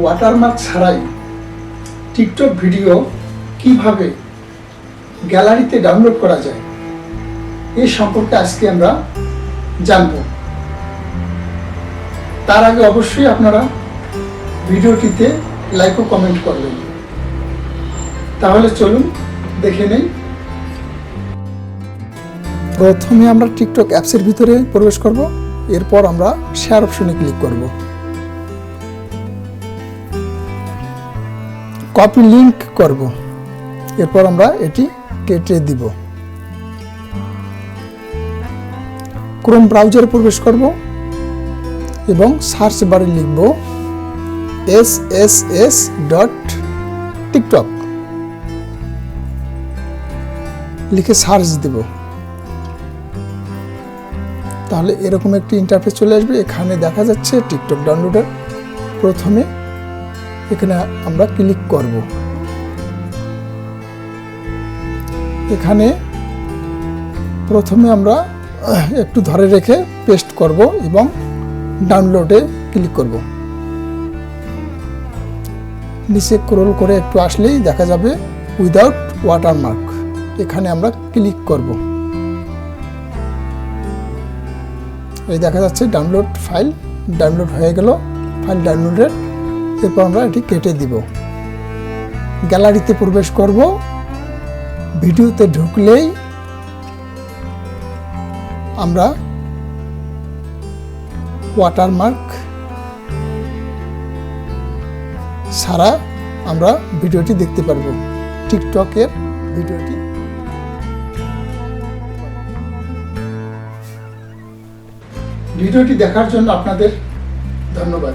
Watermark ছাড়াই TikTok video কীভাবে গ্যালারিতে ডাউনলোড করা যায়, এ সম্পর্কে আজকে আমরা জানব। তার আগে অবশ্যই আপনারা ভিডিওটিতে লাইক ও কমেন্ট করবেন। তাহলে চলুন দেখে নেই। প্রথমে আমরা টিকটক অ্যাপসের ভিতরে প্রবেশ করব, এরপর আমরা শেয়ার অপশনে ক্লিক করব। কপি লিংক করব। এরপর আমরা এটি কেটে দিব। ক্রোম ব্রাউজারে প্রবেশ করব এবং সার্চ বারে লিখব S S S dot TikTok লিখে সার্চ দেব। তাহলে এরকম একটি ইন্টারফেস চলে আসবে। এখানে দেখা যাচ্ছে টিকটক ডাউনলোডের প্রথমে এখানে আমরা ক্লিক করব। এখানে প্রথমে আমরা একটু ধরে রেখে পেস্ট করব এবং ডাউনলোডে ক্লিক করব। নিচে ক্রোল করে একটু আসলেই দেখা যাবে উইদাউট ওয়াটারমার্ক এখানে আমরা ক্লিক করব। এই দেখা যাচ্ছে ডাউনলোড ফাইল ডাউনলোড হয়ে গেল। ফাইল ডাউনলোডের এরপর আমরা এটি কেটে দিব। গ্যালারিতে প্রবেশ করব। ভিডিওতে ঢুকলেই আমরা ওয়াটারমার্ক ছাড়া আমরা ভিডিওটি দেখতে পারব। টিকটকের ভিডিওটি। ভিডিওটি দেখার জন্য আপনাদের ধন্যবাদ।